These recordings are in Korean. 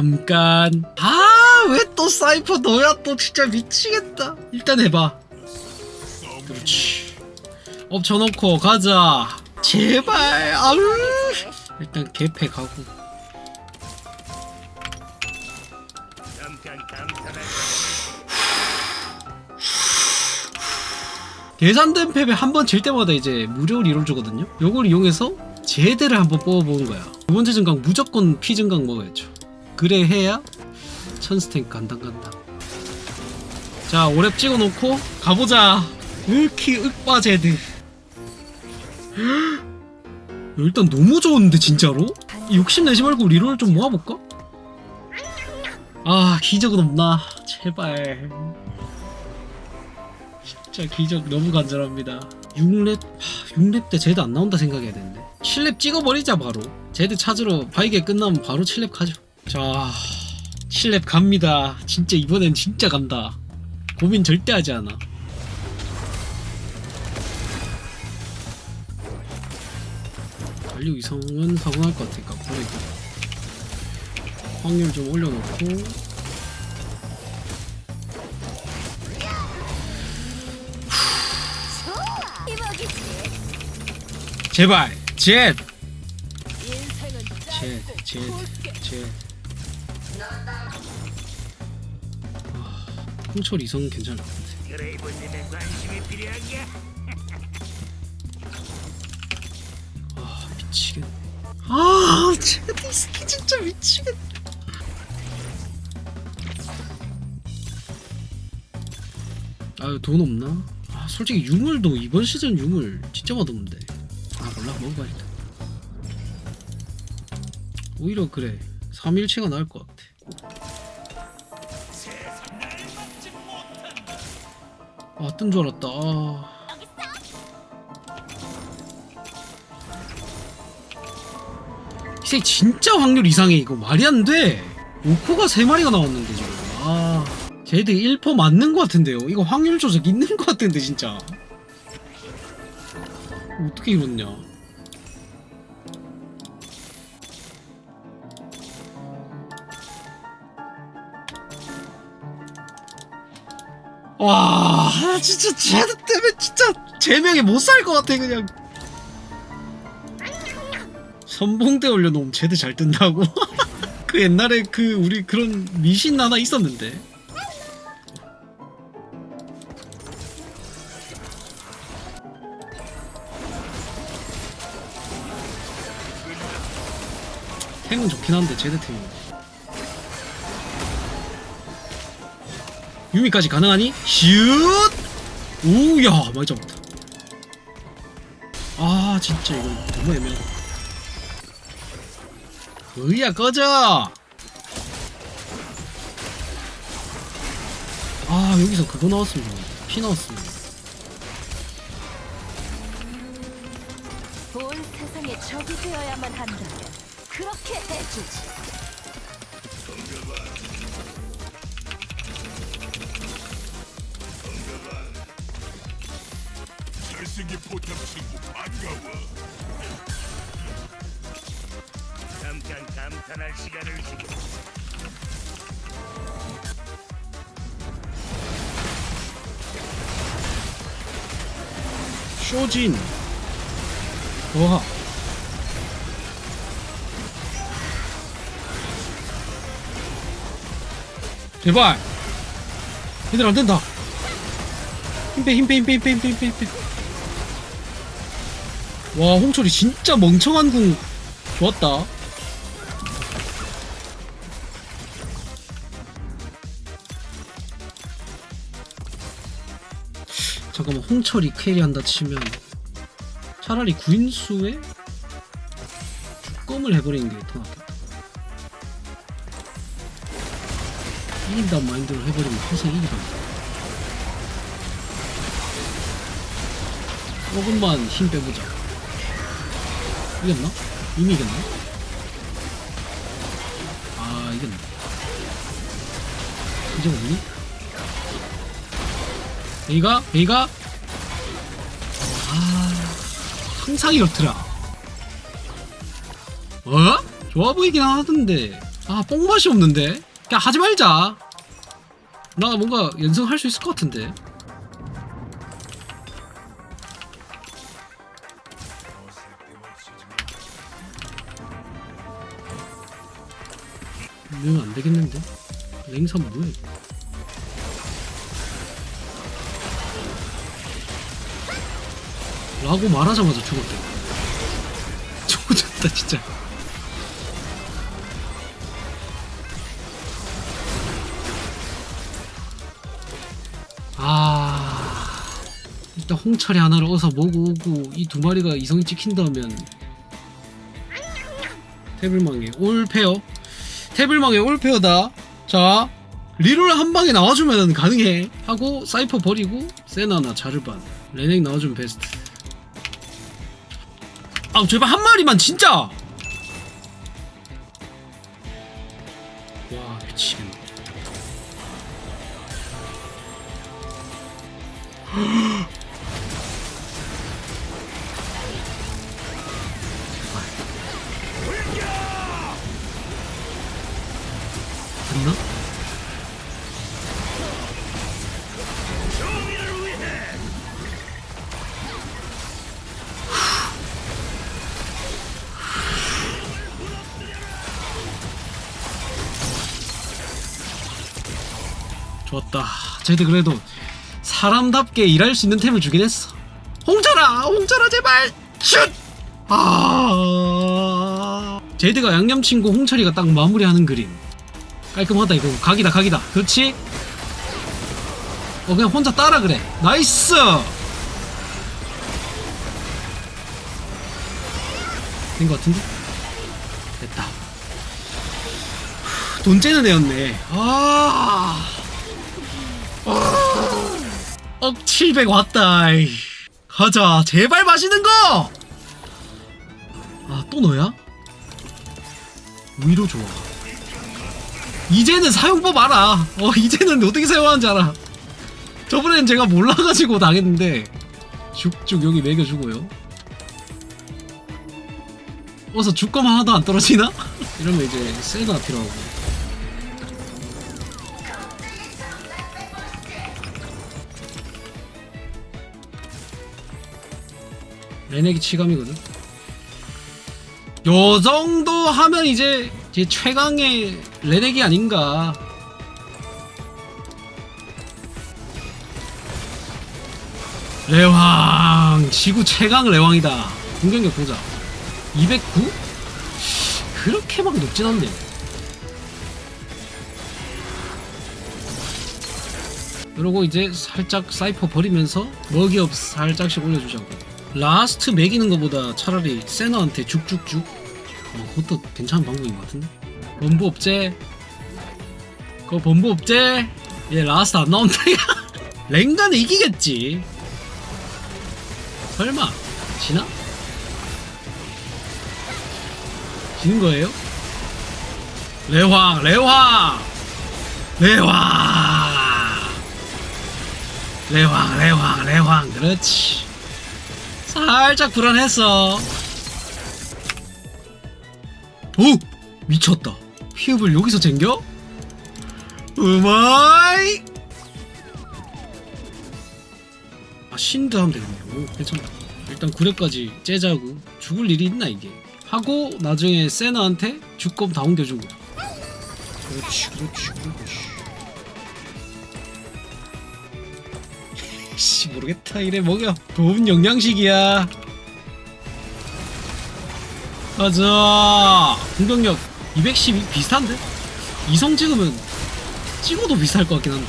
잠깐. 아 왜 또 사이퍼 너야? 또 진짜 미치겠다. 일단 해봐. 그렇지. 엎쳐놓고 가자. 제발. 아우 일단 개패 가고. 계산된 패배 한번 질 때마다 이제 무료로 이뤄주거든요. 요걸 이용해서 제대를 한번 뽑아보는 거야. 두 번째 증강 무조건 피 증강 먹어야죠 그래 해야 천스탱 간당 간당 자 오랩 찍어놓고 가보자. 으키 윽바 제드. 일단 너무 좋은데 진짜로? 욕심내지 말고 리롤 좀 모아볼까? 아 기적은 없나? 제발. 진짜 기적 너무 간절합니다. 6렙 하, 6렙 때 제드 안 나온다 생각해야 되는데. 7렙 찍어버리자 바로. 제드 찾으러 바이게 끝나면 바로 7렙 가죠 자 7렙 갑니다. 진짜 이번엔 진짜 간다. 고민 절대 하지 않아. 완료 이성은 성공할 것 같으니까 고르기 확률 좀 올려놓고. 제발 젯! 아, 홍철 이성 괜찮을 것 같아. 그레이브님의 관심이 필요하게 아, 미치겠네. 아, 제드 스키 진짜 미치겠네. 아유, 돈 없나? 아, 솔직히 유물도 이번 시즌 유물 진짜 맛없는데. 아, 몰라, 먹어봐야겠다. 오히려 그래. 3일치가 나을 것 같아. 아, 뜬 줄 알았다. 아. 이새 진짜 확률 이상해 이거 말이 안 돼. 오코가 세 마리가 나왔는데 지금. 아, 쟤들 1퍼 맞는 것 같은데요. 이거 확률 조작 있는 것 같은데 진짜. 어떻게 이렇냐? 와, 진짜 쟤들 때문에 진짜 제명에 못살 것 같아 그냥. 선봉대 올려놓으면 쟤들 잘 뜬다고? 그 옛날에 그 우리 그런 미신 하나 있었는데 탱은 좋긴 한데 쟤들 탱이 유미까지 가능하니? 슛! 오야 많이 잡았다 아 진짜 이거 너무 애매하다 으야 꺼져 아 여기서 그거 좋겠다. 피 나왔으면 본 세상에 적이 되어야만 한다면 그렇게 해주지 잘생긴 포탑 친구 반가워. 잠깐 감탄할 시간을 주고. 쇼진. 어하 제발. 얘들 안 된다. 힘빼 힘빼 힘빼 힘빼 힘빼 힘빼 힘빼 와 홍철이 진짜 멍청한 궁 좋았다. 잠깐만 홍철이 캐리한다 치면 차라리 구인수에 주검을 해버리는 게 더 낫겠다. 이긴다는 마인드로 해버리면 항상 이기다. 조금만 힘 빼보자 이겼나? 이미 이겼나? 아 이겼네 이제 없니? 베이가? 베이가? 아 항상 이렇더라 어? 좋아 보이긴 하던데 아 뽕맛이 없는데 그냥 하지 말자 나 뭔가 연승할 수 있을 것 같은데 이거 안 되겠는데? 랭삼 뭐야 이거 라고 말하자마자 죽었대. 죽었다 진짜. 아 일단 홍철이 하나를 어서 먹고 오고 이 두 마리가 이성이 찍힌다면. 태블망에 올 페어 태블망에 올페어다. 자 리롤 한 방에 나와주면 가능해. 하고 사이퍼 버리고 세나나 자르반. 레넥 나와주면 베스트. 아 제발 한 마리만 진짜! 와 미치겠네 좋았다. 쟤들 그래도 사람답게 일할 수 있는 템을 주긴 했어. 홍철아, 홍철아 제발 슛. 아, 제드가 양념친구 홍철이가 딱 마무리하는 그림. 깔끔하다 이거 각이다 각이다. 그렇지? 어 그냥 혼자 따라 그래. 나이스. 된 것 같은데? 됐다. 후, 돈 째는 애였네. 아. 억700 왔다. 이. 가자. 제발 맛있는 거. 아, 또 너야? 위로 좋아. 이제는 사용법 알아. 어, 이제는 어떻게 사용하는지 알아. 저번엔 제가 몰라가지고 당했는데 쭉쭉 여기 매겨주고요. 어서 주검 하나도 안 떨어지나? 이러면 이제 세나 필요하고. 레넥이 치감이거든. 요 정도 하면 이제 제 최강의 레넥이 아닌가. 레왕 지구 최강 레왕이다. 공격력 보자. 209? 그렇게 막 높진 않네. 그러고 이제 살짝 사이퍼 버리면서 먹이업 살짝씩 올려주자고. 라스트 매기는 것보다 차라리 세너한테 죽죽죽. 어, 그것도 괜찮은 방법인 것 같은데. 범부 업제. 그거 범부 업제. 얘 라스트 안 나온다. 랭가는 이기겠지. 설마 지나? 지는 거예요? 레황, 레황, 레황, 레황, 레황, 레황, 그렇지. 살짝 불안했어. 오, 미쳤다. 피업을 여기서 쟁겨? 우마이. 아 신드 하면 되겠네. 오, 괜찮다. 일단 9렙까지 째자고 죽을 일이 있나 이게. 하고 나중에 세나한테 주검 다 옮겨주고 그렇지 그렇지 그렇지 씨 모르겠다 이래 먹여 좋은 영양식이야 가자 공격력 212 비슷한데? 이성 찍으면 찍어도 비슷할 것 같긴 한데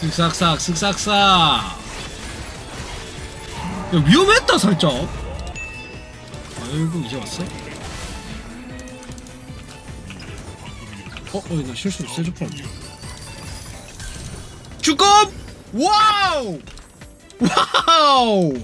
쓱싹싹 쓱싹싹 야 위험했다 살짝 아이고 이제 왔어? 어? 어, 나 실수로 세주 풀었네 주검! 와우! 와우!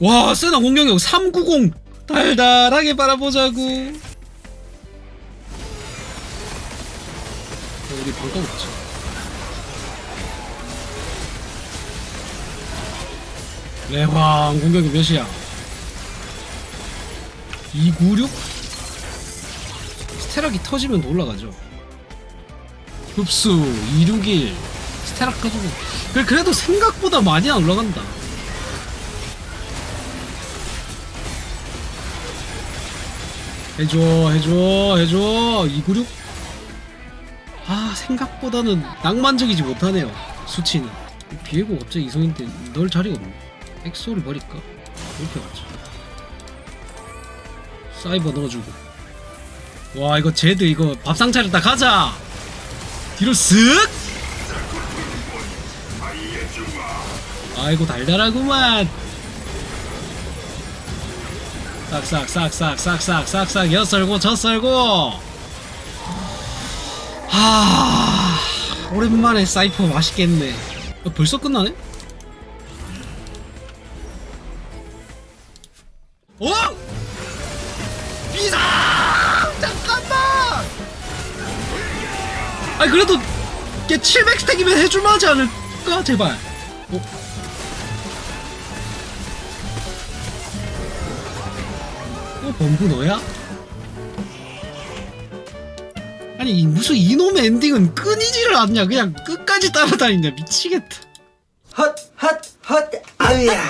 와, 세나 공격력 390! 달달하게 빨아보자고 어, 우리 방금 없지 레황 공격이 몇이야? 296 스테락이 터지면 또 올라가죠 흡수 261 스테락 터지고 그래- 그래도 생각보다 많이 안 올라간다. 해줘 해줘 해줘 296 아 생각보다는 낭만적이지 못하네요 수치는. 비에고 갑자기 이성인데 널 자리가 없네. 엑소를 버릴까? 이렇게 가자 사이버 넣어주고. 와 이거 제드 이거 밥상 차렸다 가자 뒤로 쓱 아이고 달달하구만. 싹싹싹싹싹싹싹싹. 엿썰고 젖썰고. 하 오랜만에 사이퍼 맛있겠네. 어, 벌써 끝나네? 700스택이면 해줄만 하지 않을까? 제발 어? 어 범부 너야? 아니 이 무슨 이놈의 엔딩은 끊이지를 않냐 그냥 끝까지 따라다니냐 미치겠다 헛, 헛, 헛, 아우야.